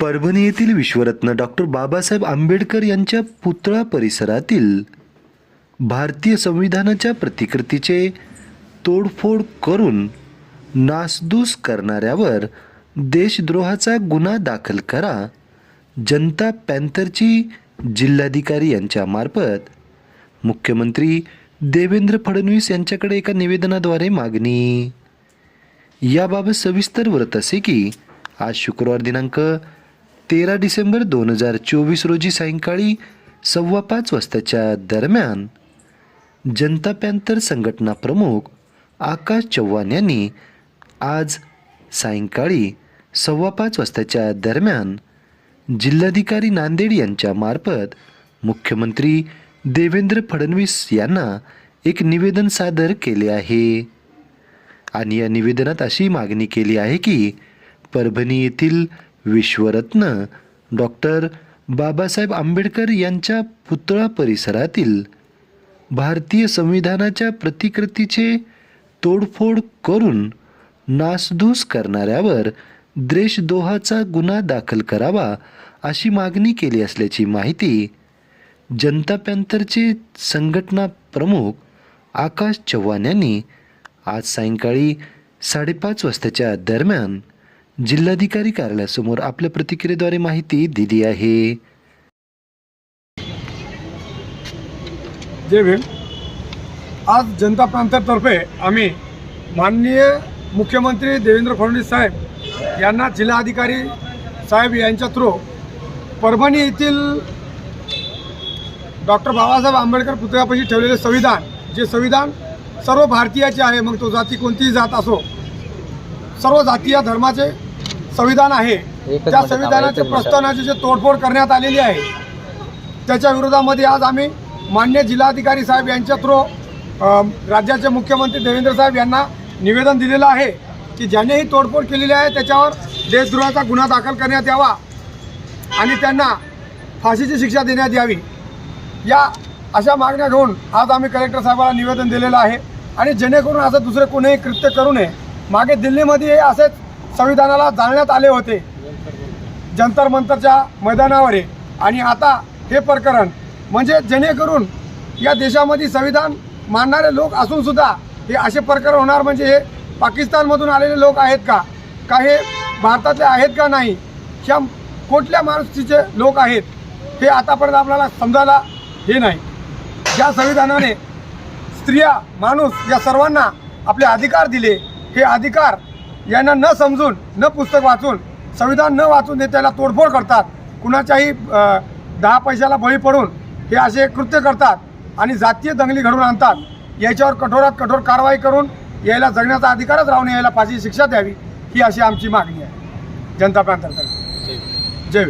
परभणी येथील विश्वरत्न डॉक्टर बाबासाहेब आंबेडकर यांच्या पुतळा परिसरातील भारतीय संविधानाच्या प्रतिकृतीचे तोडफोड करून नासधूस करणाऱ्यावर देशद्रोहाचा गुन्हा दाखल करा जनता पॅन्थरची जिल्हाधिकारी यांच्यामार्फत मुख्यमंत्री देवेंद्र फडणवीस यांच्याकडे एका निवेदनाद्वारे मागणी. याबाबत सविस्तर व्रत असे की आज शुक्रवार दिनांक तेरा डिसेंबर दोन हजार चोवीस रोजी सायंकाळी सव्वा पाच वाजताच्या दरम्यान जनता पॅन्थर संघटना प्रमुख आकाश चव्हाण यांनी आज सायंकाळी सव्वा पाच वाजताच्या दरम्यान जिल्हाधिकारी नांदेड यांच्या मार्फत मुख्यमंत्री देवेंद्र फडणवीस यांना एक निवेदन सादर केले आहे. आणि या निवेदनात अशी मागणी केली आहे की परभणी येथील विश्वरत्न डॉक्टर बाबासाहेब आंबेडकर यांच्या पुतळा परिसरातील भारतीय संविधानाच्या प्रतिकृतीचे तोडफोड करून नासधूस करणाऱ्यावर द्वेषदोहाचा गुन्हा दाखल करावा अशी मागणी केली असल्याची माहिती जनता पॅन्थरचे संघटना प्रमुख आकाश चव्हाण यांनी आज सायंकाळी साडेपाच वाजताच्या दरम्यान जिल्हाधिकारी कार्यालयासमोर आपल्या प्रतिक्रियेद्वारे माहिती दिली आहे. जय भीम. आज जनता प्रांतातर्फे आम्ही माननीय मुख्यमंत्री देवेंद्र फडणवीस साहेब यांना जिल्हाधिकारी साहेब यांच्या थ्रू परभणी येथील डॉक्टर बाबासाहेब आंबेडकर पुतळ्यापाशी ठेवलेले संविधान जे संविधान सर्व भारतीयाचे आहे मग तो जाती कोणतीही जात असो सर्व जातीय धर्माचे संविधान आहे. त्या मिनिट थांबा, संविधानाचे एकच मिनिट. प्रस्तावनाची जे तोडफोड करण्यात आलेली आहे त्याच्या विरोधामध्ये आज आम्ही मान्य जिल्हाधिकारी साहेब यांच्या थ्रू राज्याचे मुख्यमंत्री देवेंद्र साहेब यांना निवेदन दिलेलं आहे की ज्याने ही तोडफोड केलेली आहे त्याच्यावर देशद्रोहाचा गुन्हा दाखल करण्यात यावा आणि त्यांना फाशीची शिक्षा देण्यात यावी. या अशा मागण्या घेऊन आज आम्ही कलेक्टर साहेबांना निवेदन दिलेलं आहे आणि जेणेकरून असं दुसरे कोणीही कृत्य करू नये. मागे दिल्लीमध्ये असेच संविधानाला जाळण्यात आले होते. जंतर मंतरच्या मैदानावर. आहे आणि आता हे प्रकरण म्हणजे जेणेकरून या देशामध्ये संविधान मानणारे लोक असूनसुद्धा हे असे प्रकरण होणार म्हणजे हे पाकिस्तानमधून आलेले लोक आहेत का? का हे भारतातले आहेत का नाही? ह्या कुठल्या माणुसकीचे लोक आहेत? हे आतापर्यंत आपल्याला समजायला हे नाही. ज्या संविधानाने स्त्रिया माणूस या सर्वांना आपले अधिकार दिले. हे अधिकार यांना न समजून न पुस्तक वाचून संविधान न वाचून त्याला तोडफोड करतात. कुणाच्याही दहा पैशाला बळी पडून हे असे कृत्य करतात आणि जातीय दंगली घडवून आणतात. याच्यावर कठोरात कठोर कारवाई करून यायला जगण्याचा अधिकारच राहून यायला फाशी शिक्षा द्यावी ही अशी आमची मागणी आहे. जनता प्रांतातर्फे जय